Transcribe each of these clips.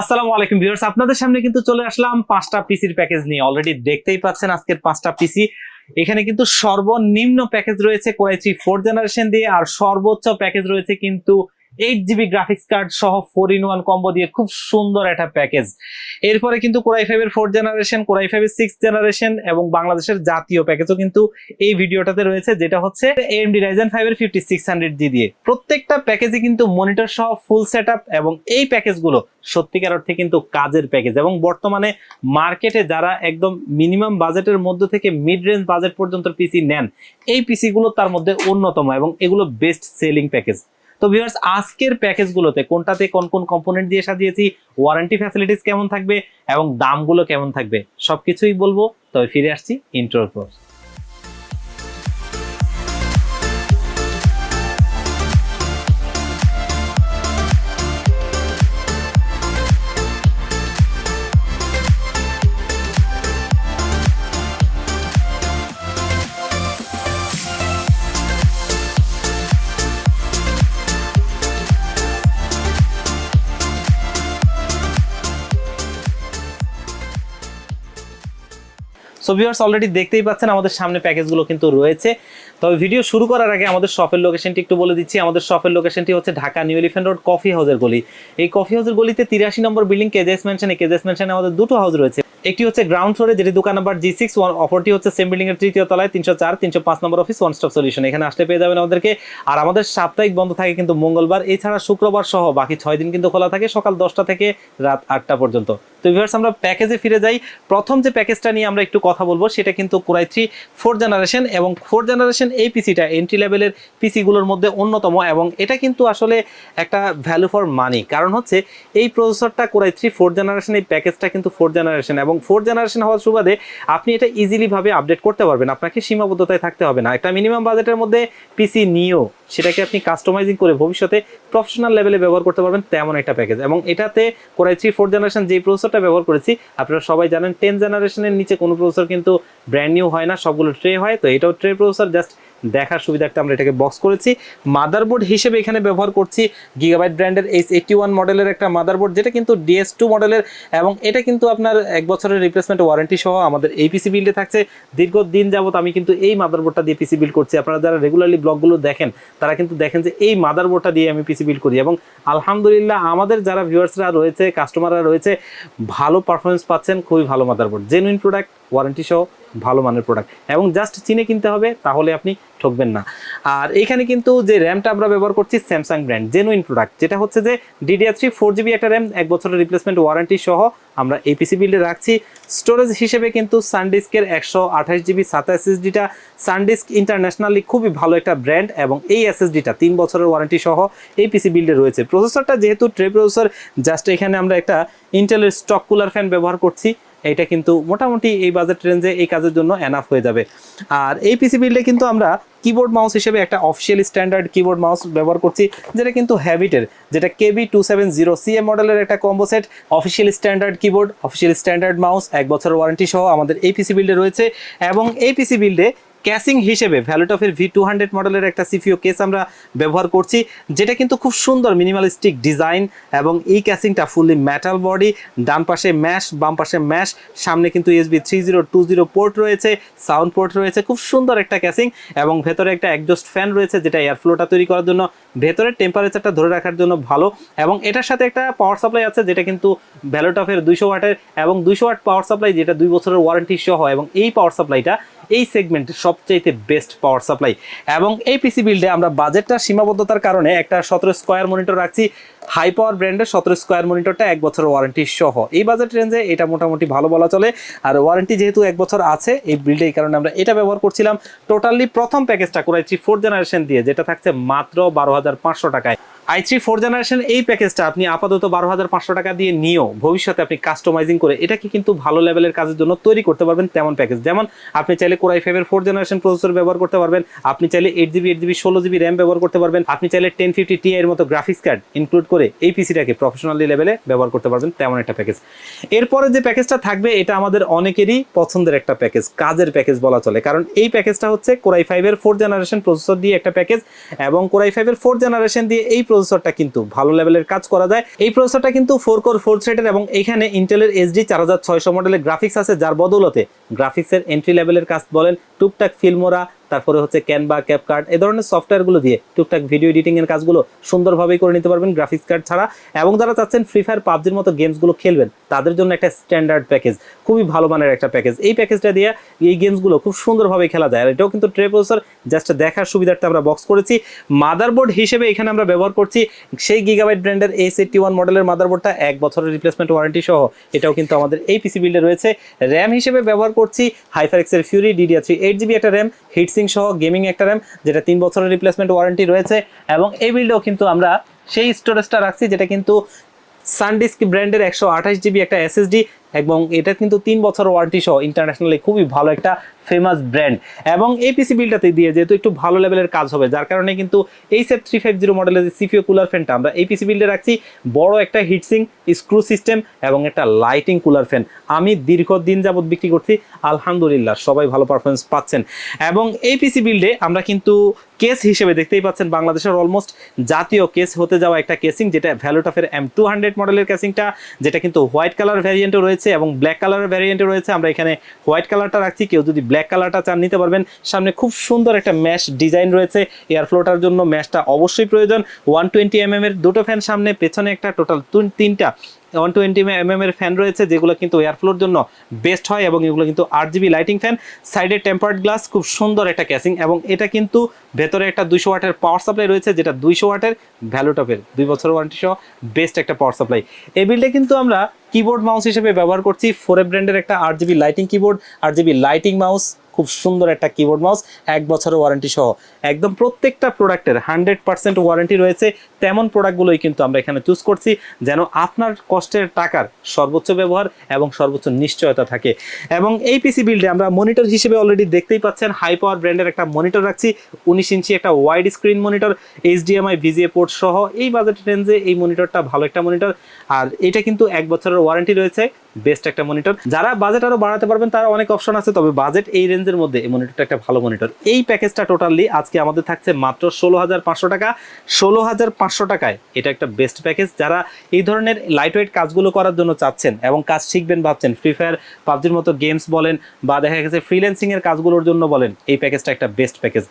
আসসালামু আলাইকুম ভিউয়ার্স, আপনাদের সামনে কিন্তু চলে আসলাম পাঁচটা পিসির প্যাকেজ নিয়ে। অলরেডি দেখতেই পাচ্ছেন আজকের পাঁচটা পিসি। এখানে কিন্তু সর্বনিম্ন প্যাকেজ রয়েছে কোরাই থ্রি ফোর জেনারেশন দিয়ে, আর সর্বোচ্চ প্যাকেজ রয়েছে কিন্তু এইট জিবি গ্রাফিক্স কার্ড সহ ফোর ইন ওয়ান কম্বো দিয়ে খুব সুন্দর একটা প্যাকেজ এরপরে কিন্তু কোরাই ফাইভ এর four generation core i five এর সিক্স জেনারেশন এবং বাংলাদেশের জাতীয় প্যাকেজও কিন্তু এই ভিডিওটাতে রয়েছে, যেটা হচ্ছে এএমডি রাইজেন ফাইভ এর ফিফটি সিক্স হান্ড্রেড জি দিয়ে। প্রত্যেকটা প্যাকেজে কিন্তু মনিটর সহ ফুল সেট এবং এই প্যাকেজগুলো সত্যিকার অর্থে কিন্তু কাজের প্যাকেজ এবং বর্তমানে মার্কেটে যারা একদম মিনিমাম বাজেটের মধ্যে থেকে মিড রেঞ্জ বাজেট পর্যন্ত পিসি নেন, এই পিসিগুলো তার মধ্যে অন্যতম এবং এগুলো বেস্ট সেলিং প্যাকেজ তো ভিউয়ার্স আজকের প্যাকেজগুলোতে কোনটাতে কোন কোন কম্পোনেন্ট দিয়ে সাজিয়েছি ওয়ারেন্টি ফ্যাসিলিটিস কেমন থাকবে এবং দামগুলো কেমন থাকবে, সবকিছুই বলব। তবে ফিরে আসছি ইন্ট্রোর পর। সো ভিউয়ার্স অলরেডি দেখতেই পাচ্ছেন আমাদের সামনে প্যাকেজগুলো কিন্তু রয়েছে। তবে ভিডিও শুরু করার আগে আমাদের শপের লোকেশনটি একটু বলে দিচ্ছি। আমাদের শপের লোকেশনটি হচ্ছে Dhaka new elephant road coffee হাউসের গলি। এই কফি হাউসের গলিতে তিরাশি নম্বর বিল্ডিং কেজেস মেনশনে কেজেস মেনশনে আমাদের দুটো হাউস রয়েছে। একটি হচ্ছে গ্রাউন্ড ফ্লোরে যেটি দোকান নাম্বার জি সিক্স ওয়ান অপরটি হচ্ছে সেম বিল্ডিং এর তৃতীয় তলায়, তিনশো চার, তিনশো পাঁচ নম্বর অফিস ওয়ান স্টপ সলিউশন এখানে আসলে পেয়ে যাবেন আমাদেরকে। আর আমাদের সাপ্তাহিক বন্ধ থাকে কিন্তু মঙ্গলবার, এছাড়া শুক্রবার সহ বাকি ছয় দিন কিন্তু খোলা থাকে, সকাল দশটা থেকে রাত আটটা পর্যন্ত। তো ভিউয়ার্স আমরা প্যাকেজে ফিরে যাই। প্রথম যে প্যাকেজটা নিয়ে আমরা একটু কথা বলব, সেটা কিন্তু core i three four generation এবং ফোর জেনারেশন এই পিসিটা এন্ট্রি লেভেলের পিসিগুলোর মধ্যে অন্যতম এবং এটা কিন্তু আসলে একটা ভ্যালু ফর মানি কারণ হচ্ছে, এই প্রসেসরটা core i three four generation এই প্যাকেজটা কিন্তু ফোর জেনারেশন এবং ফোর জেনারেশন হওয়ার সুবাদে আপনি এটা ইজিলি ভাবে আপডেট করতে পারবেন। আপনাকে সীমাবদ্ধতায় থাকতে হবে না। একটা মিনিমাম বাজেটের মধ্যে পিসি নিয়েও সেটাকে আপনি কাস্টমাইজিং করে ভবিষ্যতে প্রফেশনাল লেভেলে ব্যবহার করতে পারবেন তেমন একটা প্যাকেজ এবং এটাতে কোরাই থ্রি ফোর জেনারেশন যে প্রসেসরটা ব্যবহার করেছি, আপনারা সবাই জানেন টেন জেনারেশনের নিচে কোনো প্রসেসর কিন্তু ব্র্যান্ড নিউ হয় না, সবগুলো ট্রে হয়। তো এটাও ট্রে প্রসেসর জাস্ট দেখার সুবিধার্থে আমরা এটাকে বক্স করেছি। মাদারবোর্ড হিসেবে এখানে ব্যবহার করছি গিগাবাইট ব্র্যান্ডের এইচ এইটি ওয়ান মডেলের একটা মাদারবোর্ড যেটা কিন্তু ডিএস টু মডেলের এবং এটা কিন্তু আপনার এক বছরের রিপ্লেসমেন্ট ওয়ারেন্টি সহ আমাদের এই পিসি বিল্ডে থাকছে। দীর্ঘদিন যাবত আমি কিন্তু এই মাদারবোর্ডটা দিয়ে পিসি বিল্ড করছি। আপনারা যারা রেগুলারলি ব্লগগুলো দেখেন, তারা কিন্তু দেখেন যে এই মাদারবোর্ডটা দিয়ে আমি পিসি বিল্ড করি এবং আলহামদুলিল্লাহ আমাদের যারা ভিউয়ার্সরা রয়েছে কাস্টমাররা রয়েছে, ভালো পারফরমেন্স পাচ্ছেন, খুবই ভালো মাদারবোর্ড জেনুইন প্রোডাক্ট ওয়ারেন্টি সহ ভালো মানের প্রোডাক্ট এবং জাস্ট চিনে কিনতে হবে, তাহলে আপনি ঠকবেন না। আর এখানে কিন্তু যে র্যামটা আমরা ব্যবহার করছি স্যামসাং ব্র্যান্ড জেনুইন প্রোডাক্ট যেটা হচ্ছে যে ডিডিআর থ্রি ফোর জিবি একটা র্যাম এক বছরের রিপ্লেসমেন্ট ওয়ারেন্টি সহ আমরা এই পিসি বিল্ডে রাখছি। স্টোরেজ হিসেবে কিন্তু সানডিস্কের একশো আঠাশ জিবি সাতা এসএসডিটা সানডিস্ক ইন্টারন্যাশনালি খুবই ভালো একটা ব্র্যান্ড এবং এই এসএসডিটা তিন বছরের ওয়ারেন্টি সহ এই পিসি বিল্ডে রয়েছে। প্রসেসরটা যেহেতু ট্রে প্রসেসর জাস্ট এখানে আমরা একটা ইন্টেলের স্টক কুলার ফ্যান ব্যবহার করছি। এটা কিন্তু মোটামুটি এই বাজেট রেঞ্জে এই কাজের জন্য এনাফ হয়ে যাবে। আর এই পিসি বিল্ডে কিন্তু আমরা কিবোর্ড মাউস হিসেবে একটা অফিসিয়াল স্ট্যান্ডার্ড কিবোর্ড মাউস ব্যবহার করছি, যেটা কিন্তু হ্যাবিটের যেটা KB two seven zero CA মডেলের একটা combo set official standard keyboard official standard mouse এক বছর ওয়ারেন্টি সহ আমাদের এই পিসি বিল্ডে রয়েছে। এবং এই পিসি বিল্ডে ক্যাসিং হিসেবে ভ্যালুটফের ভি টু হান্ড্রেড মডেলের একটা সিপিও কেস আমরা ব্যবহার করছি, যেটা কিন্তু খুব সুন্দর মিনিমালিস্টিক ডিজাইন এবং এই ক্যাসিংটা ফুললি মেটাল বডি ডান পাশে ম্যাশ বাম পাশে ম্যাশ সামনে কিন্তু USB three zero two zero port রয়েছে সাউন্ড পোর্ট রয়েছে, খুব সুন্দর একটা ক্যাসিং এবং ভেতরে একটা একজস্ট ফ্যান রয়েছে যেটা এয়ার ফ্লোটা তৈরি করার জন্য ভেতরের টেম্পারেচারটা ধরে রাখার জন্য ভালো এবং এটার সাথে একটা পাওয়ার সাপ্লাই আছে যেটা কিন্তু ভ্যালোটফের দুইশো ওয়াটের এবং দুইশো ওয়াট পাওয়ার সাপ্লাই যেটা দুই বছরের ওয়ারেন্টি সহ এবং এই পাওয়ার সাপ্লাইটা এই সেগমেন্টের সবচাইতে বেস্ট পাওয়ার সাপ্লাই এবং এই পিসি বিল্ডে আমরা বাজেটটা সীমাবদ্ধতার কারণে একটা সতেরো স্কোয়ার মনিটর রাখছি। হাই পাওয়ার ব্র্যান্ডের সতেরো স্কোয়ার মনিটরটা এক বছরের ওয়ারেন্টি সহ। এই বাজেট রেঞ্জে এটা মোটামুটি ভালো বলা চলে। আর ওয়ারেন্টি যেহেতু এক বছর আছে, এই বিল্ডে এই কারণে আমরা এটা ব্যবহার করছিলাম। টোটালি প্রথম প্যাকেজটা করাইছি ফোর জেনারেশন দিয়ে, যেটা থাকছে মাত্র বারো হাজার পাঁচশো টাকায়। আই থ্রি ফোর জেনারেশন এই প্যাকেজটা আপনি আপাতত বারো হাজার পাঁচশো টাকা দিয়ে নিয়েও ভবিষ্যতে আপনি কাস্টমাইজিং করে এটাকে কিন্তু ভালো লেভেলের কাজের জন্য তৈরি করতে পারবেন তেমন প্যাকেজ যেমন আপনি চাইলে কোরাই ফাইভের ফোর জেনারেশন প্রসেসর ব্যবহার করতে পারবেন, আপনি চাইলে এইট জিবি এইট জিবি ষোলো জিবি র্যাম ব্যবহার করতে পারবেন, আপনি চাইলে টেন ফিফটি টি এর মতো গ্রাফিক্স কার্ড ইনক্লুড করে এই পিসিটাকে প্রফেশনালি লেভেলে ব্যবহার করতে পারবেন তেমন একটা প্যাকেজ এরপরে যে প্যাকেজটা থাকবে, এটা আমাদের অনেকেরই পছন্দের একটা প্যাকেজ কাজের প্যাকেজ বলা চলে। কারণ এই প্যাকেজটা হচ্ছে কোরাই ফাইভের ফোর জেনারেশন প্রসেসর দিয়ে একটা প্যাকেজ এবং কোরাই ফাইভের ফোর জেনারেশন দিয়ে এই প্রসেসরটা কিন্তু ভালো লেভেলের কাজ করা যায়। এই প্রসেসরটা কিন্তু ফোর কোর ফোর থ্রেডের এবং এখানে ইন্টেলের এসডি চার হাজার ছয়শো মডেলের গ্রাফিক্স আছে, যার বদৌলতে গ্রাফিক্সের এন্ট্রি লেভেলের কাজ বলেন, টুকটাক ফিল্মোরা তারপরে হচ্ছে ক্যানভা ক্যাপকার্ড এই ধরনের সফটওয়্যারগুলো দিয়ে টুকটাক ভিডিও এডিটিং এর কাজগুলো সুন্দরভাবেই করে নিতে পারবেন গ্রাফিক্স কার্ড ছাড়া। এবং যারা চাচ্ছেন ফ্রি ফায়ার পাবজির মতো গেমসগুলো খেলবেন, তাদের জন্য একটা স্ট্যান্ডার্ড প্যাকেজ খুবই ভালো মানের একটা প্যাকেজ এই প্যাকেজটা দিয়ে এই গেমসগুলো খুব সুন্দরভাবে খেলা যায়। আর এটাও কিন্তু ট্রে প্রসেসর জাস্ট দেখার সুবিধার্থে আমরা বক্স করেছি। মাদারবোর্ড হিসেবে এখানে আমরা ব্যবহার করছি সেই গিগাবাইট ব্র্যান্ডের এস এইটটি ওয়ান মডেলের মাদারবোর্ডটা এক বছরের রিপ্লেসমেন্ট ওয়ারেন্টি সহ। এটাও কিন্তু আমাদের এই পিসি বিল্ডে রয়েছে। র্যাম হিসেবে ব্যবহার করছি হাইফারেক্সের Fury DDR three eight GB একটা র্যাম হিটসিং সহ গেমিং একটা র্যাম যেটা তিন বছরের রিপ্লেসমেন্ট ওয়ারেন্টি রয়েছে, এবং এই বিল্ডেও কিন্তু আমরা সেই স্টোরেজটা রাখছি, যেটা কিন্তু সানডিস্ক ব্র্যান্ডের একশো আঠাশ জিবি একটা এসএসডি এবং এটা কিন্তু তিন বছর ওয়ারেন্টি সহ ইন্টারন্যাশনালি খুবই ভালো একটা ফেমাস ব্র্যান্ড এবং এই পিসি বিলটাতে দিয়ে যেহেতু একটু ভালো লেভেলের কাজ হবে, যার কারণে কিন্তু এই সেট থ্রি ফাইভ জিরো মডেলের যে সিপিও কুলার ফ্যানটা আমরা এই পিসি বিল্ডে রাখছি। বড় একটা হিটসিং স্ক্রু সিস্টেম এবং একটা লাইটিং কুলার ফ্যান আমি দীর্ঘদিন যাবৎ বিক্রি করছি, আলহামদুলিল্লাহ, সবাই ভালো পারফরমেন্স পাচ্ছেন। এবং এই পিসি বিল্ডে আমরা কিন্তু কেস হিসেবে দেখতেই পাচ্ছেন বাংলাদেশের অলমোস্ট জাতীয় কেস হতে যাওয়া একটা কেসিং যেটা ভ্যালুটাফের এম টু হান্ড্রেড মডেলের কেসিংটা যেটা কিন্তু হোয়াইট কালার ভ্যারিয়েন্টও রয়েছে। এবং ব্ল্যাক কালারের ভ্যারিয়েন্টে রয়েছে। আমরা এখানে হোয়াইট কালারটা রাখছি। কেউ যদি ব্ল্যাক কালারটা চান নিতে পারবেন। সামনে খুব সুন্দর একটা ম্যাশ ডিজাইন রয়েছে। এয়ার ফ্লোটার জন্য ম্যাশটা অবশ্যই প্রয়োজন। ওয়ান টোয়েন্টি এম এর দুটো ফ্যান সামনে, পেছনে একটা টোটাল তিনটা ওয়ান টোয়েন্টি এম এর ফ্যান রয়েছে, যেগুলো কিন্তু এয়ার ফ্লোর জন্য বেস্ট হয় এবং এগুলো কিন্তু আট জিবি লাইটিং ফ্যান সাইডে টেম্পার্ড গ্লাস খুব সুন্দর একটা ক্যাসিং এবং এটা কিন্তু ভেতরে একটা দুইশো ওয়াটের পাওয়ার সাপ্লাই রয়েছে, যেটা দুইশো ওয়াটের ভ্যালু টপের দুই বছর ওয়ারেন্টি সহ বেস্ট একটা পাওয়ার সাপ্লাই এই বিল্ডে কিন্তু আমরা কিবোর্ড মাউস হিসেবে ব্যবহার করছি ফোর ব্র্যান্ডের একটা আট জিবি লাইটিং কিবোর্ড আট জিবি লাইটিং মাউস খুব সুন্দর একটা কিবোর্ড মাউস এক বছরের ওয়ারেন্টি সহ। একদম প্রত্যেকটা প্রোডাক্টের হান্ড্রেড পার্সেন্ট ওয়ারেন্টি রয়েছে। তেমন প্রোডাক্টগুলোই কিন্তু আমরা এখানে চুজ করছি, যেন আপনার কষ্টের টাকার সর্বোচ্চ ব্যবহার এবং সর্বোচ্চ নিশ্চয়তা থাকে। এবং এই পিসি বিল্ডে আমরা মনিটর হিসেবে অলরেডি দেখতেই পাচ্ছেন হাই পাওয়ার ব্র্যান্ডের একটা মনিটর রাখছি, উনিশ ইঞ্চি একটা wide screen monitor HDMI VGA port সহ, এই বাজেট রেঞ্জে এই মনিটরটা ভালো একটা মনিটর আর এটা কিন্তু এক বছরের ওয়ারেন্টি রয়েছে। বেস্ট একটা মনিটর যারা বাজেট আরও বাড়াতে পারবেন, তারা অনেক অপশন আছে, তবে বাজেট এই রেঞ্জের মধ্যে এই মনিটরটা একটা ভালো মনিটর এই প্যাকেজটা টোটালি আজকে আমাদের থাকছে মাত্র ষোলো হাজার পাঁচশো টাকা। ষোলো হাজার পাঁচশো টাকায় এটা একটা বেস্ট প্যাকেজ যারা এই ধরনের লাইট ওয়েট কাজগুলো করার জন্য চাচ্ছেন এবং কাজ শিখবেন ভাবছেন ফ্রি ফায়ার পাবজির মতো গেমস বলেন বা দেখা গেছে ফ্রিল্যান্সিং এর কাজগুলোর জন্য বলেন, এই প্যাকেজটা একটা বেস্ট প্যাকেজ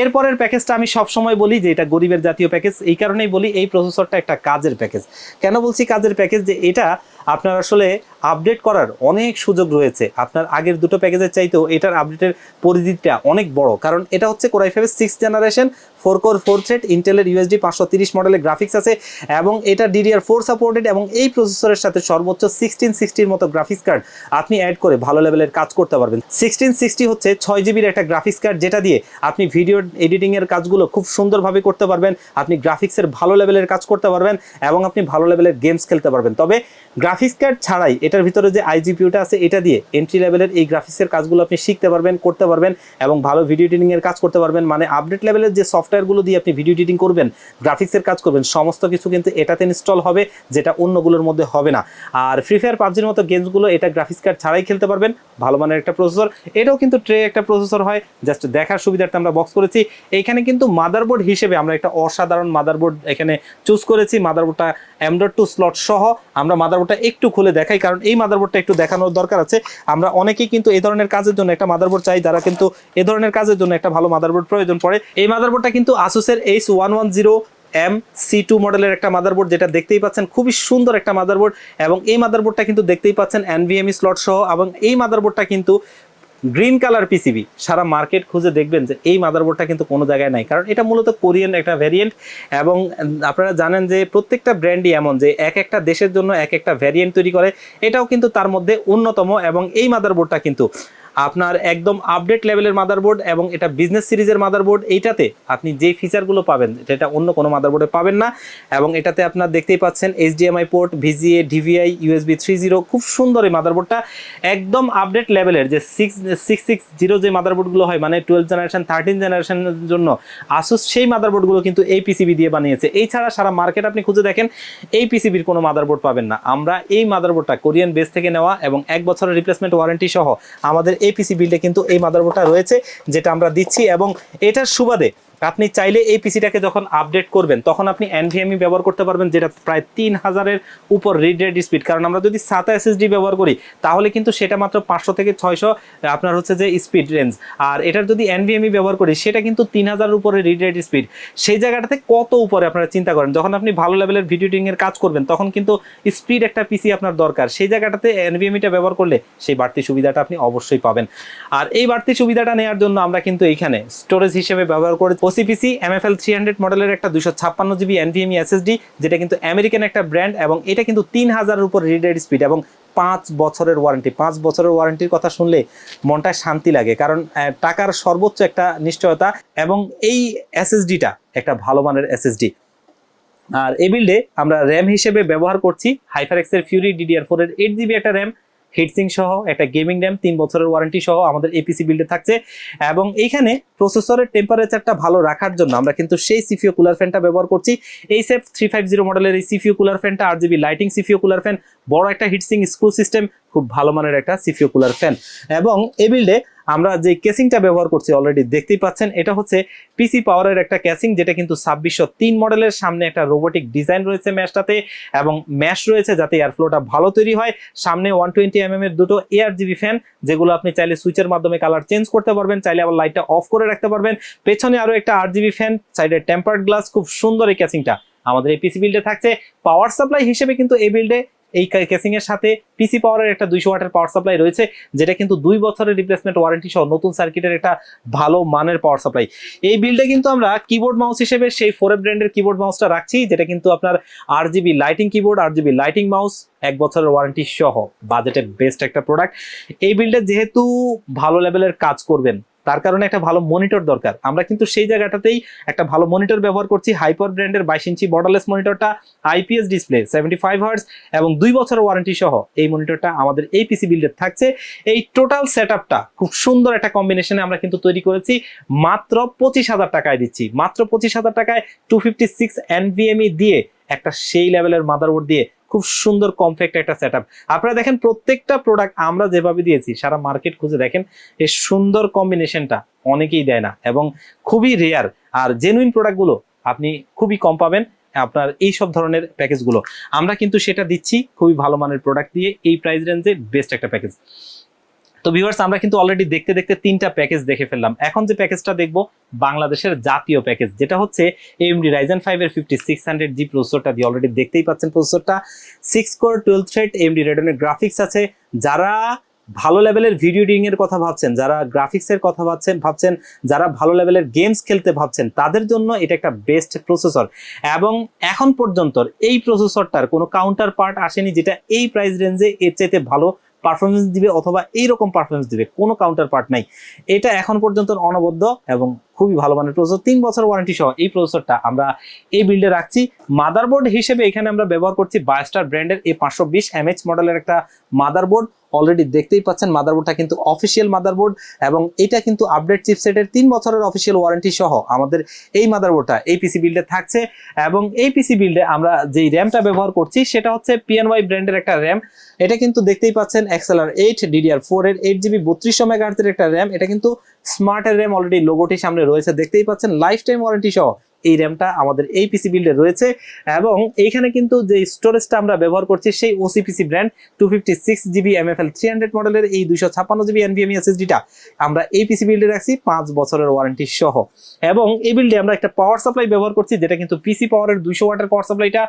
এরপরের প্যাকেজটা আমি সবসময় বলি যে এটা গরিবের জাতীয় প্যাকেজ এই কারণেই বলি এই প্রসেসরটা একটা কাজের প্যাকেজ কেন বলছি কাজের প্যাকেজ যে এটা আপনার আসলে আপডেট করার অনেক সুযোগ রয়েছে। আপনার আগের দুটো প্যাকেজের চাইতেও এটার আপডেটের পরিধিটা অনেক বড়। কারণ এটা হচ্ছে কোরাই ফাইভের six generation four core four thread ইন্টেলের ইউএসডি পাঁচশো তিরিশ মডেলের গ্রাফিক্স আছে এবং এটা ডিডিআর ফোর সাপোর্টেড এবং এই প্রসেসরের সাথে সর্বোচ্চ সিক্সটিন সিক্সটির মতো গ্রাফিক্স কার্ড আপনি অ্যাড করে ভালো লেভেলের কাজ করতে পারবেন। সিক্সটিন সিক্সটি হচ্ছে ছয় জিবির একটা গ্রাফিক্স কার্ড যেটা দিয়ে আপনি ভিডিও এডিটিংয়ের কাজগুলো খুব সুন্দরভাবে করতে পারবেন, আপনি গ্রাফিক্সের ভালো লেভেলের কাজ করতে পারবেন এবং আপনি ভালো লেভেলের গেমস খেলতে পারবেন। তবে গ্রাফিক্স কার্ড ছাড়াই এটার ভিতরে যে আইজিপিউটা আছে, এটা দিয়ে এন্ট্রি লেভেলের এই গ্রাফিক্সের কাজগুলো আপনি শিখতে পারবেন, করতে পারবেন এবং ভালো ভিডিও এডিটিংয়ের কাজ করতে পারবেন। মানে আপডেট লেভেলের যে সফটওয়্যারগুলো দিয়ে আপনি ভিডিও এডিটিং করবেন গ্রাফিক্সের কাজ করবেন, সমস্ত কিছু কিন্তু এটাতে ইনস্টল হবে, যেটা অন্যগুলোর মধ্যে হবে না। আর ফ্রি ফায়ার পাবজির মতো গেমসগুলো এটা গ্রাফিক্স কার্ড ছাড়াই খেলতে পারবেন, ভালো মানের একটা প্রসেসর এটাও কিন্তু ট্রে একটা প্রসেসর হয় জাস্ট দেখার সুবিধার্থে আমরা বক্স করেছি। এইখানে কিন্তু মাদারবোর্ড হিসেবে আমরা একটা অসাধারণ মাদারবোর্ড এখানে চুজ করেছি মাদারবোর্ডটা এমডট টু স্লট সহ। আমরা মাদারবোর্ডটা একটু খুলে দেখাই, কারণ এই মাদারবোর্ডটা একটু দেখানোর দরকার আছে। আমরা অনেকেই কিন্তু এই ধরনের কাজের জন্য একটা মাদারবোর্ড চাই, যারা কিন্তু এ ধরনের কাজের জন্য একটা ভালো মাদারবোর্ড প্রয়োজন পড়ে। এই মাদারবোর্ডটা কিন্তু আসুসের H one one zero M C two মডেলের একটা মাদারবোর্ড যেটা দেখতেই পাচ্ছেন খুবই সুন্দর একটা মাদারবোর্ড এবং এই মাদারবোর্ডটা কিন্তু দেখতেই পাচ্ছেন এনভিএমই স্লট সহ, এবং এই মাদারবোর্ডটা কিন্তু গ্রিন কালার পিসিবি সারা মার্কেট খুঁজে দেখবেন যে এই মাদারবোর্ডটা কিন্তু কোনো জায়গায় নাই। কারণ এটা মূলত কোরিয়ান একটা ভ্যারিয়েন্ট এবং আপনারা জানেন যে প্রত্যেকটা ব্র্যান্ডই এমন যে এক একটা দেশের জন্য এক একটা ভ্যারিয়েন্ট তৈরি করে। এটাও কিন্তু তার মধ্যে অন্যতম এবং এই মাদারবোর্ডটা কিন্তু আপনার একদম আপডেট লেভেলের মাদারবোর্ড এবং এটা বিজনেস সিরিজের মাদারবোর্ড এইটাতে আপনি যে ফিচারগুলো পাবেন যেটা অন্য কোনো মাদারবোর্ডে পাবেন না। এবং এটাতে আপনার দেখতেই পাচ্ছেন HDMI port VGA DVI USB three zero খুব সুন্দর এই মাদারবোর্ডটা একদম আপডেট লেভেলের যে সিক্স সিক্স সিক্স জিরো যে মাদারবোর্ডগুলো হয় মানে টুয়েলভ জেনারেশন থার্টিন জেনারেশনের জন্য আসুস সেই মাদারবোর্ডগুলো কিন্তু এই পিসিবি দিয়ে বানিয়েছে। এই ছাড়া সারা মার্কেট আপনি খুঁজে দেখেন, এই পিসিবির কোনো মাদারবোর্ড পাবেন না। আমরা এই মাদারবোর্ডটা কোরিয়ান বেস থেকে নেওয়া এবং এক বছরের রিপ্লেসমেন্ট ওয়ারেন্টি সহ আমাদের এই পিসি বিল্ডে কিন্তু এই মাদারবোর্ডটা রয়েছে যেটা আমরা দিচ্ছি এবং এটার সুবাদে আপনি চাইলে এই পিসিটাকে যখন আপডেট করবেন, তখন আপনি এনভিএমই ব্যবহার করতে পারবেন, যেটা প্রায় তিন হাজারের উপর রিড রেড স্পিড কারণ আমরা যদি সাতা এসএসডি ব্যবহার করি, তাহলে কিন্তু সেটা মাত্র পাঁচশো থেকে ছয়শো, আপনার হচ্ছে যে স্পিড রেঞ্জ আর এটার যদি এনভিএমই ব্যবহার করি, সেটা কিন্তু তিন হাজারের উপরে রিড স্পিড সেই জায়গাটাতে কত উপরে আপনারা চিন্তা করেন? যখন আপনি ভালো লেভেলের ভিডিও কাজ করবেন, তখন কিন্তু স্পিড একটা পিসি আপনার দরকার। সেই জায়গাটাতে এনভিএমইটা ব্যবহার করলে সেই বাড়তি সুবিধাটা আপনি অবশ্যই পাবেন। আর এই বাড়তি সুবিধাটা নেওয়ার জন্য আমরা কিন্তু এইখানে স্টোরেজ হিসেবে ব্যবহার করি ওসিপিসি এমএফএল থ্রি হান্ড্রেড মডেলের একটা দুশো ছাপ্পান্ন জিবি এনভিএমই এসএসডি যেটা কিন্তু আমেরিকান একটা ব্র্যান্ড এবং এটা কিন্তু তিন হাজারের উপর রিড রেড স্পিড এবং পাঁচ বছরের ওয়ারেন্টি পাঁচ বছরের ওয়ারেন্টির কথা শুনলে মনটা শান্তি লাগে, কারণ টাকার সর্বোচ্চ একটা নিশ্চয়তা এবং এই এসএসডিটা একটা ভালো মানের এসএসডি আর এই বিল্ডে আমরা র্যাম হিসেবে ব্যবহার করছি হাইফারেক্স এর ফিউরি ডিডিআর ফোর এর এইট জিবি একটা র্যাম হিটসিং সহ, একটা গেমিং র্যাম তিন বছরের ওয়ারেন্টি সহ আমাদের এপিসি বিল্ডে থাকছে। এবং এইখানে প্রসেসরের টেম্পারেচারটা ভালো রাখার জন্য আমরা কিন্তু সেই সিফিও কুলার ফ্যানটা ব্যবহার করছি। এই সেফ থ্রি ফাইভ জিরো মডেলের এই সিফিও কুলার ফ্যানটা RGB lighting CPU cooler fan বড় একটা হিটসিং স্ক্রু সিস্টেম খুব ভালো মানের একটা সিফিও কুলার ফ্যান এবং এই বিল্ডে আমরা যে কেসিংটা ব্যবহার করছি অলরেডি দেখতেই পাচ্ছেন, এটা হচ্ছে পিসি পাওয়ারের একটা ক্যাসিং যেটা কিন্তু ছাব্বিশশো তিন মডেলের সামনে একটা রোবোটিক ডিজাইন রয়েছে ম্যাশটাতে এবং ম্যাশ রয়েছে যাতে এয়ারফ্লোটা ভালো তৈরি হয়। সামনে ওয়ান টোয়েন্টি এমএম এর দুটো এয়ার জিবি ফ্যান যেগুলো আপনি চাইলে সুইচের মাধ্যমে কালার চেঞ্জ করতে পারবেন, চাইলে আবার লাইটটা অফ করে রাখতে পারবেন। পেছনে আরও একটা আট জিবি ফ্যান সাইডে টেম্পার্ড গ্লাস খুব সুন্দর এই ক্যাসিংটা আমাদের এই পিসি বিল্ডে থাকছে। পাওয়ার সাপ্লাই হিসেবে কিন্তু এই বিল্ডে এই কেসিং এর সাথে পিসি পাওয়ারের একটা দুইশো ওয়াটের পাওয়ার সাপ্লাই রয়েছে, যেটা কিন্তু দুই বছরের রিপ্লেসমেন্ট ওয়ারেন্টি সহ নতুন সার্কিটের একটা ভালো মানের পাওয়ার সাপ্লাই এই বিল্ডে কিন্তু আমরা কিবোর্ড মাউস হিসেবে সেই ফোর ব্র্যান্ডের কিবোর্ড মাউসটা রাখছি, যেটা কিন্তু আপনার RGB lighting keyboard RGB lighting mouse এক বছরের ওয়ারেন্টি সহ। বাজেটের বেস্ট একটা প্রোডাক্ট এই বিল্ডে যেহেতু ভালো লেভেলের কাজ করবেন তার কারণে একটা ভালো মনিটর দরকার। আমরা কিন্তু সেই জায়গাটাতেই একটা ভালো মনিটর ব্যবহার করছি হাইপার ব্র্যান্ডের বাইশ ইঞ্চি borderless মনিটরটা IPS display seventy five hertz এবং দুই বছরের ওয়ারেন্টি সহ এই মনিটরটা আমাদের এই পিসি বিল্ডের থাকছে। এই টোটাল সেট আপটা খুব সুন্দর একটা কম্বিনেশনে আমরা কিন্তু তৈরি করেছি, মাত্র পঁচিশ হাজার টাকায় দিচ্ছি। মাত্র পঁচিশ হাজার টাকায় টু ফিফটি সিক্স এনভিএমই দিয়ে একটা সেই লেভেলের মাদারবোর্ড দিয়ে খুব সুন্দর কমফেক্ট একটা সেট আপনারা দেখেন প্রত্যেকটা প্রোডাক্ট আমরা যেভাবে দিয়েছি, সারা মার্কেট খুঁজে দেখেন, এই সুন্দর কম্বিনেশনটা অনেকেই দেয় না এবং খুবই রেয়ার আর জেনুইন প্রোডাক্টগুলো আপনি খুবই কম পাবেন, আপনার এই সব ধরনের প্যাকেজগুলো আমরা কিন্তু সেটা দিচ্ছি, খুবই ভালো মানের প্রোডাক্ট দিয়ে, এই প্রাইস রেঞ্জে বেস্ট একটা প্যাকেজ তো ভিউয়ার্স আমরা কিন্তু অলরেডি দেখতে দেখতে তিনটা প্যাকেজ দেখে ফেললাম। এখন যে প্যাকেজটা দেখব, বাংলাদেশের জাতীয় প্যাকেজ যেটা হচ্ছে এমডি রাইজেন ফাইভ এর ফিফটি সিক্স হান্ড্রেড জি প্রসেসরটা দিয়ে অলরেডি দেখতেই পাচ্ছেন প্রসেসরটা six core twelve thread AMD রেডনের graphics আছে। যারা ভালো লেভেলের ভিডিও এডিটিং এর কথা ভাবছেন, যারা গ্রাফিক্স এর কথা ভাবছেন ভাবছেন, যারা ভালো লেভেলের গেমস খেলতে ভাবছেন, তাদের জন্য এটা একটা বেস্ট প্রসেসর এবং এখন পর্যন্ত এই প্রসেসরটার কোনো কাউন্টার পার্ট আসেনি, যেটা এই প্রাইস রেঞ্জে এর চাইতে ভালো পারফরমেন্স দিবে অথবা এইরকম পারফরমেন্স দিবে, কোনো কাউন্টার পার্ট নাই। এটা এখন পর্যন্ত অনবদ্য এবং খুবই ভালো মানের প্রসেসর তিন বছর ওয়ারেন্টি সহ এই প্রসেসরটা আমরা এই বিল্ডে রাখছি। মাদারবোর্ড হিসেবে এখানে আমরা ব্যবহার করছি বায়োস্টার ব্র্যান্ডের এই পাঁচশো বিশ এমএচ মডেলের একটা মাদারবোর্ড অলরেডি দেখতেই পাচ্ছেন মাদারবোর্ডটা কিন্তু অফিসিয়াল মাদারবোর্ড এবং এটা কিন্তু আপডেট চিপসেটের তিন বছরের অফিসিয়াল ওয়ারেন্টি সহ আমাদের এই মাদারবোর্ডটা এই পিসি বিল্ডে থাকছে। এবং এই পিসি বিল্ডে আমরা যেই র্যামটা ব্যবহার করছি, সেটা হচ্ছে পিএনওয়াই ব্র্যান্ডের একটা র্যাম এটা কিন্তু দেখতেই পাচ্ছেন এক্সেলার এইট ডিডিআর ফোর এর এইট জিবি বত্রিশশো মেগাহার্টের একটা র্যাম এটা কিন্তু স্মার্টের র্যাম অলরেডি লোগোটি সামনে রয়েছে। দেখতেই পাচ্ছেন লাইফ টাইম ওয়ারেন্টি সহ। এই র্যামটা আমাদের এই পিসি বিল্ডে রয়েছে এবং এইখানে কিন্তু যে স্টোরেজটা আমরা ব্যবহার করছি সেই OCPC brand two fifty six GB MFL three hundred মডেলের এই দুইশো ছাপ্পান্ন জিবি এনভিএমই এসএসডিটা আমরা এই পিসি বিল্ডে রাখছি পাঁচ বছরের ওয়ারেন্টি সহ। এবং এই বিল্ডে আমরা একটা পাওয়ার সাপ্লাই ব্যবহার করছি যেটা কিন্তু পিসি পাওয়ারের দুইশো ওয়াটের পাওয়ার সাপ্লাইটা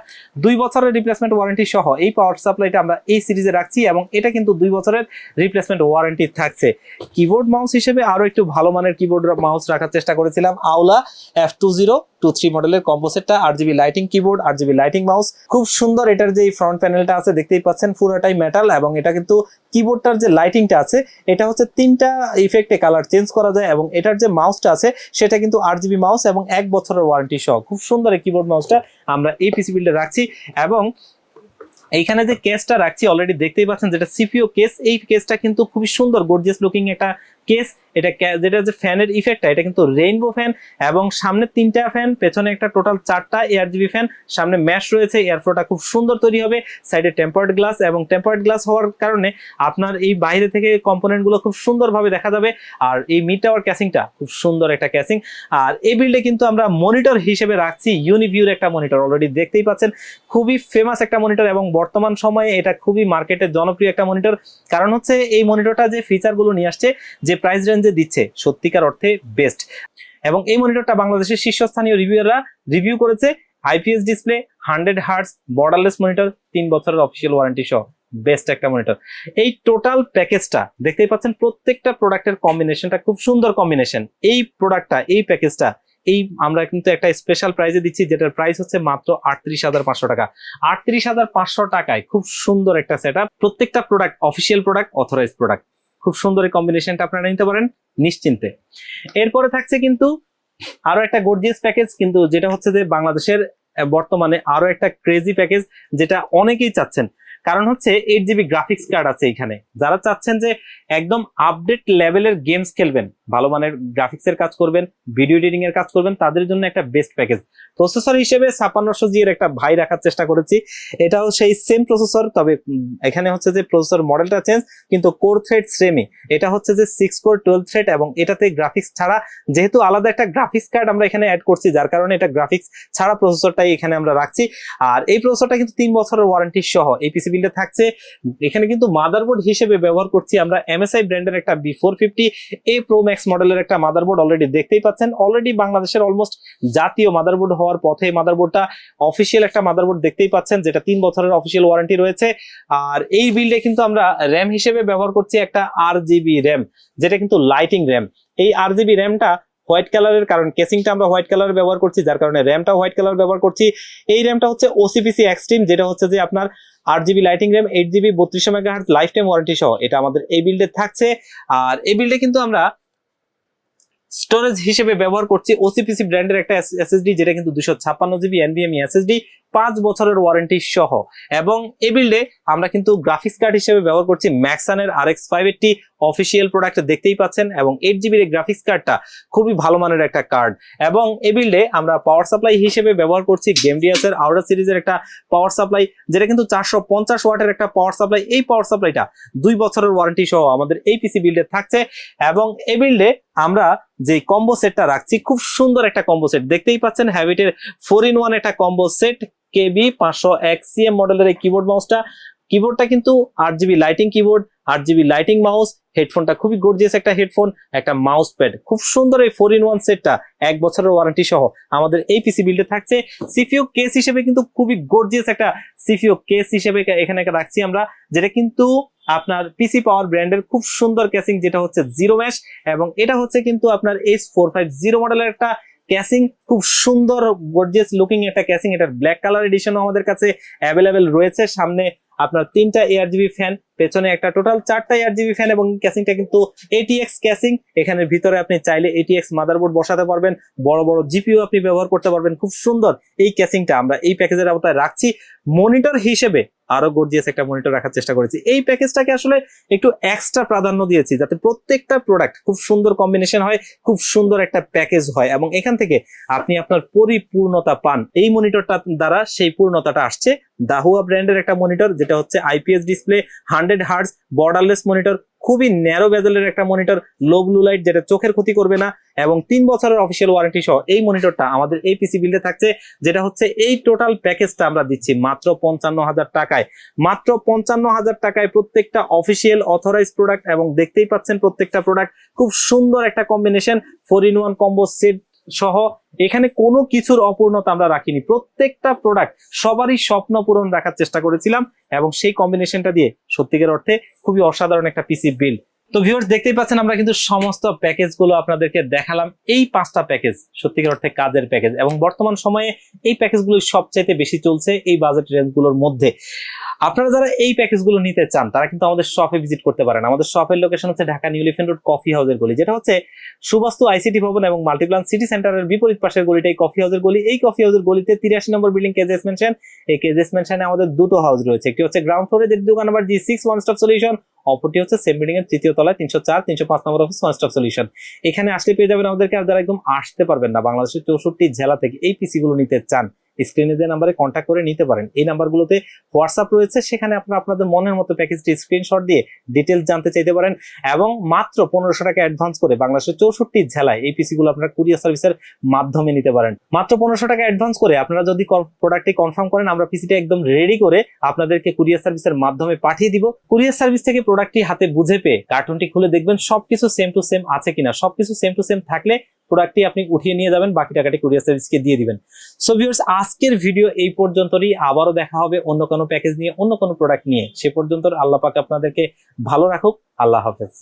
দুই বছরের রিপ্লেসমেন্ট ওয়ারেন্টি সহ। এই পাওয়ার সাপ্লাইটা আমরা এই সিরিজে রাখছি এবং এটা কিন্তু দুই বছরের রিপ্লেসমেন্ট ওয়ারেন্টি থাকছে। কিবোর্ড মাউস হিসেবে আরও একটু ভালো মানের কিবোর্ড মাউস রাখার চেষ্টা করেছিলাম। Aula F two zero two three মডেলের কম্পোসেটটা RGB lighting keyboard RGB lighting mouse খুব সুন্দর এটার যে ফ্রন্ট প্যানেলটা আছে, দেখতেই পাচ্ছেন, পুরোটাই মেটাল এবং এটা কিন্তু কিবোর্ডটার যে লাইটিংটা আছে, এটা হচ্ছে তিনটা ইফেক্টে কালার চেঞ্জ করা যায় এবং এটার যে মাউসটা আছে, সেটা কিন্তু আর জিবি মাউস এবং এক বছরের ওয়ারেন্টি সহ। খুব সুন্দর এই কিবোর্ড মাউসটা আমরা এই পিসি বিল্ডে রাখছি এবং এইখানে যে কেসটা রাখছি অলরেডি দেখতেই পাচ্ছেন যেটা সিপিও কেস এই কেসটা কিন্তু খুবই সুন্দর গর্জিয়াস লুকিং একটা কেস, এটা যেটা যে ফ্যানের ইফেক্টটা এটা কিন্তু রেইনবো ফ্যান এবং সামনে তিনটা ফ্যান পেছনে একটা টোটাল চারটা এয়ার জিবি ফ্যান সামনে ম্যাশ রয়েছে এয়ারফ্লোটা খুব সুন্দর তৈরি হবে সাইডে টেম্পার্ড গ্লাস এবং টেম্পার্ড গ্লাস হওয়ার কারণে আপনার এই বাইরে থেকে কম্পোনেন্টগুলো খুব সুন্দরভাবে দেখা যাবে, আর এই মিড টাওয়ার ক্যাসিংটা খুব সুন্দর একটা ক্যাসিং আর এই বিল্ডে কিন্তু আমরা মনিটর হিসেবে রাখছি ইউনিভিউর একটা মনিটর অলরেডি দেখতেই পাচ্ছেন, খুবই ফেমাস একটা মনিটর এবং বর্তমান সময়ে এটা খুবই মার্কেটের জনপ্রিয় একটা মনিটর কারণ হচ্ছে এই মনিটরটা যে ফিচারগুলো নিয়ে আসছে যে প্রাইস রেঞ্জে দিচ্ছে, সত্যিকার অর্থে বেস্ট এবং এই মনিটরটা বাংলাদেশের শীর্ষস্থানীয় রিভিউয়াররা রিভিউ করেছে IPS display hundred hertz borderless monitor তিন বছরের অফিসিয়াল ওয়ারেন্টি সহ বেস্ট একটা মনিটর এই টোটাল প্যাকেজটা দেখতেই পাচ্ছেন প্রত্যেকটা প্রোডাক্টের কম্বিনেশনটা খুব সুন্দর কম্বিনেশন এই প্রোডাক্টটা এই প্যাকেজটা এই আমরা কিন্তু একটা স্পেশাল প্রাইজে দিচ্ছি, যেটার প্রাইস হচ্ছে মাত্র আটত্রিশ হাজার পাঁচশো টাকা। আটত্রিশ হাজার পাঁচশো টাকায় খুব সুন্দর একটা সেট প্রত্যেকটা product official product authorise product খুব সুন্দর এই কম্বিনেশনটা আপনারা নিতে পারেন, নিশ্চিন্তে। এরপরে থাকছে কিন্তু আরও একটা গর্জিয়াস প্যাকেজ কিন্তু যেটা হচ্ছে যে বাংলাদেশের বর্তমানে আরও একটা ক্রেজি প্যাকেজ যেটা অনেকেই চাচ্ছেন। কারণ হচ্ছে এইট জিবি গ্রাফিক্স কার্ড আছে এখানে। যারা চাচ্ছেন যে একদম আপডেট লেভেলের গেমস খেলবেন, ভালো মানের গ্রাফিক্স এর কাজ করবেন ভিডিও এডিটিং এর কাজ করবেন, তাদের জন্য একটা বেস্ট প্যাকেজ প্রসেসর হিসেবে ছাপান্নশো জি এর একটা ভাই রাখার চেষ্টা করেছি। এটাও সেই সেম প্রসেসর তবে এখানে হচ্ছে যে প্রসেসর মডেলটা চেঞ্জ কিন্তু কোর থ্রেড সেমই এটা হচ্ছে যে সিক্স কোর টুয়েলভ থ্রেড এবং এটাতে গ্রাফিক্স ছাড়া যেহেতু আলাদা একটা গ্রাফিক্স কার্ড আমরা এখানে অ্যাড করছি, যার কারণে এটা গ্রাফিক্স ছাড়া প্রসেসরটাই এখানে আমরা রাখছি। আর এই প্রসেসরটা কিন্তু তিন বছরের ওয়ারেন্টি সহ, এই পিসি বিল্ডে থাকছে। এখানে কিন্তু মাদারবোর্ড হিসেবে ব্যবহার করছি আমরা এমএসআই ব্র্যান্ডের একটা B four fifty A pro max মডেলের একটা মাদারবোর্ড অলরেডি দেখতেই পাচ্ছেন। অলরেডি বাংলাদেশের অলমোস্ট জাতীয় মাদারবোর্ড হওয়ার পথে মাদারবোর্ডটা অফিসিয়াল একটা মাদারবোর্ড দেখতেই পাচ্ছেন, যেটা তিন বছরের অফিসিয়াল ওয়ারেন্টি রয়েছে। আর এই বিল্ডে কিন্তু আমরা র্যাম হিসেবে ব্যবহার করছি একটা আর জিবি র্যাম যেটা কিন্তু লাইটিং র্যাম এই আর জিবি র্যামটা হোয়াইট কালারের, কারণ কেসিংটা আমরা হোয়াইট কালার ব্যবহার করছি, যার কারণে র্যামটা হোয়াইট কালার ব্যবহার করছি। এই র্যামটা হচ্ছে ওসিপিসি এক্সট্রিম যেটা হচ্ছে যে আপনার আট GB lighting RAM eight GB বত্রিশশো মেগাহার্ট লাইফ টাইম ওয়ারেন্টি সহ, এটা আমাদের এই বিল্ডে থাকছে। আর এই বিল্ডে কিন্তু আমরা স্টোরেজ হিসেবে ব্যবহার করছি ওসিপিসি ব্র্যান্ডের একটা এসএসডি যেটা কিন্তু দুশো ছাপ্পান্ন জিবি এনভিএমই এসএসডি পাঁচ বছরের ওয়ারেন্টি সহ। এবং এই বিল্ডে আমরা কিন্তু গ্রাফিক্স কার্ড হিসেবে ব্যবহার করছি ম্যাক্সানের R X five eighty official product দেখতেই পাচ্ছেন এবং এইট জিবির গ্রাফিক্স কার্ডটা খুবই ভালো মানের একটা কার্ড এবং এই বিল্ডে আমরা পাওয়ার সাপ্লাই হিসেবে ব্যবহার করছি গেমডিয়াস এর আউটার সিরিজের একটা পাওয়ার সাপ্লাই যেটা কিন্তু চারশো পঞ্চাশ ওয়াটের একটা পাওয়ার সাপ্লাই এই পাওয়ার সাপ্লাইটা দুই বছরের ওয়ারেন্টি সহ আমাদের এই পিসি বিল্ডে থাকছে। এবং এই বিল্ডে আমরা যে কম্বো সেটটা রাখছি, খুব সুন্দর একটা কম্বো সেট দেখতেই পাচ্ছেন হ্যাবিটের ফোর ইন ওয়ান একটা কম্বো সেট কেবি, পাঁচশো এক সিএম মডেলের এই কিবোর্ড মাউসটা কিবোর্ডটা কিন্তু আট জিবি লাইটিং কিবোর্ড আট জিবি লাইটিং মাউস হেডফোনটা খুবই গর্জিয়াস একটা হেডফোন একটা মাউস প্যাড খুব সুন্দর এই ফোর ইন ওয়ান সেটটা এক বছরের ওয়ারেন্টি সহ। আমাদের এই পিসি বিল্ডে থাকছে। সিপিও কেস হিসেবে কিন্তু খুবই গর্জিয়াস একটা সিপিও কেস হিসেবে এখানে রাখছি আমরা, যেটা কিন্তু আপনার পিসি পাওয়ার ব্র্যান্ডের খুব সুন্দর ক্যাসিং যেটা হচ্ছে জিরো ম্যাশ এবং এটা হচ্ছে কিন্তু আপনার এস ফোর ফাইভ জিরো মডেলের একটা ক্যাসিং খুব সুন্দর গর্জিয়াস লুকিং একটা ক্যাসিং। এটার ব্ল্যাক কালার এডিশনও আমাদের কাছে অ্যাভেলেবেল রয়েছে। সামনে আপনার তিনটা এয়ার জিবি ফ্যান পেছনে একটা টোটাল চারটা এয়ার জিবি ফ্যান এবং ক্যাসিংটা কিন্তু এটিএক্স ক্যাসিং। এখানের ভিতরে আপনি চাইলে এটিএক্স মাদারবোর্ড বসাতে পারবেন, বড় বড় জিপিও আপনি ব্যবহার করতে পারবেন। খুব সুন্দর এই ক্যাসিংটা আমরা এই প্যাকেজের আওতায় রাখছি। মনিটর হিসেবে আরও গর্জিয়াস একটা মনিটর রাখার চেষ্টা করেছি। এই প্যাকেজটাকে আসলে একটু এক্সট্রা প্রাধান্য দিয়েছি যাতে প্রত্যেকটা প্রোডাক্ট খুব সুন্দর কম্বিনেশন হয়, খুব সুন্দর একটা প্যাকেজ হয় এবং এখান থেকে আপনি আপনার পরিপূর্ণতা পান। এই মনিটরটা দ্বারা সেই পূর্ণতাটা আসছে। দাহুয়া ব্র্যান্ডের একটা মনিটর যেটা হচ্ছে IPS display hundred hertz borderless monitor খুবই ন্যারো বেজেলের একটা মনিটর লো ব্লু লাইট যেটা চোখের ক্ষতি করবে না, এবং তিন বছরের অফিসিয়াল ওয়ারেন্টি সহ এই মনিটরটা আমাদের এই পিসি বিল্ডে থাকছে, যেটা হচ্ছে এই টোটাল প্যাকেজটা আমরা দিচ্ছি মাত্র পঞ্চান্ন হাজার টাকায়। মাত্র পঞ্চান্ন হাজার টাকায় প্রত্যেকটা অফিসিয়াল অথরাইজ প্রোডাক্ট এবং দেখতেই পাচ্ছেন প্রত্যেকটা প্রোডাক্ট খুব সুন্দর একটা combination four in one combo set সহ এখানে কোনো কিছুর অপূর্ণতা আমরা রাখিনি। প্রত্যেকটা প্রোডাক্ট সবারই স্বপ্ন পূরণ রাখার চেষ্টা করেছিলাম এবং সেই কম্বিনেশনটা দিয়ে সত্যিকার অর্থে খুবই অসাধারণ একটা পিসি বিল তো ভিউয়ার্স দেখতেই পাচ্ছেন, আমরা কিন্তু সমস্ত প্যাকেজগুলো আপনাদেরকে দেখালাম। এই পাঁচটা প্যাকেজ সত্যিকার অর্থে কাজের প্যাকেজ এবং বর্তমান সময়ে এই প্যাকেজগুলো সবচাইতে বেশি চলছে এই বাজেট রেঞ্জগুলোর মধ্যে। আপনারা যারা এই প্যাকেজগুলো নিতে চান, তারা কিন্তু আমাদের শপে ভিজিট করতে পারেন। আমাদের শপের লোকেশন হচ্ছে Dhaka New Elephant Road, coffee হাউসের গলি, যেটা হচ্ছে সুবাস্তু আইসিটি ভবন এবং মাল্টিপ্লান সিটি সেন্টারের বিপরীত পাশের গলিটাই কফি হাউসের গলি। এই কফি হাউসের গলিতে তিরাশি নম্বর বিল্ডিং কেজেস মেনশন এই কেজেস মেনশনে আমাদের দুটো হাউস রয়েছে। একটি হচ্ছে গ্রাউন্ড ফ্লোরে যেটি দোকান number G six one stop solution অপরটি হচ্ছে সেম বিল্ডিং এর তৃতীয় তলায় তিনশো চার, তিনশো পাঁচ নম্বর অফিস ওয়ান স্টপ সলিউশন এখানে আসলে পেয়ে যাবেন আমাদেরকে আর যারা একদম আসতে পারবেন না। বাংলাদেশের চৌষট্টি জেলা থেকে এই পিসিগুলো নিতে চান। স্ক্রিনে যে নাম্বারে কন্ট্যাক্ট করে নিতে পারেন। এই নাম্বারগুলোতে হোয়াটসঅ্যাপ রয়েছে, সেখানে আপনারা আপনাদের মনের মতো প্যাকেজটি স্ক্রিনশট দিয়ে ডিটেলস জানতে চাইতে পারেন এবং মাত্র পনেরোশো টাকা অ্যাডভান্স করে বাংলাদেশের চৌষট্টি জেলায় এই পিসি গুলো আপনারা কুরিয়ার সার্ভিসের মাধ্যমে নিতে পারেন। মাত্র পনেরোশো টাকা অ্যাডভান্স করে আপনারা যদি প্রোডাক্টটি কনফার্ম করেন, আমরা পিসিটা একদম রেডি করে আপনাদেরকে কুরিয়ার সার্ভিসের মাধ্যমে পাঠিয়ে দিব। কুরিয়ার সার্ভিস থেকে প্রোডাক্টটি হাতে বুঝে পেয়ে কার্টুনটি খুলে দেখবেন, সবকিছু সেম টু সেম আছে কিনা। সবকিছু সেম টু সেম থাকলে প্রোডাক্টটি আপনি উঠিয়ে নিয়ে যাবেন, বাকি টাকাটি কুরিয়ার সার্ভিসকে দিয়ে দিবেন। সো ভিউয়ার্স আজকের ভিডিও এই পর্যন্তই। আবারও দেখা হবে অন্য কোনো প্যাকেজ নিয়ে, অন্য কোনো প্রোডাক্ট নিয়ে। সে পর্যন্ত আল্লাহ পাক আপনাদেরকে ভালো রাখুক। আল্লাহ হাফেজ।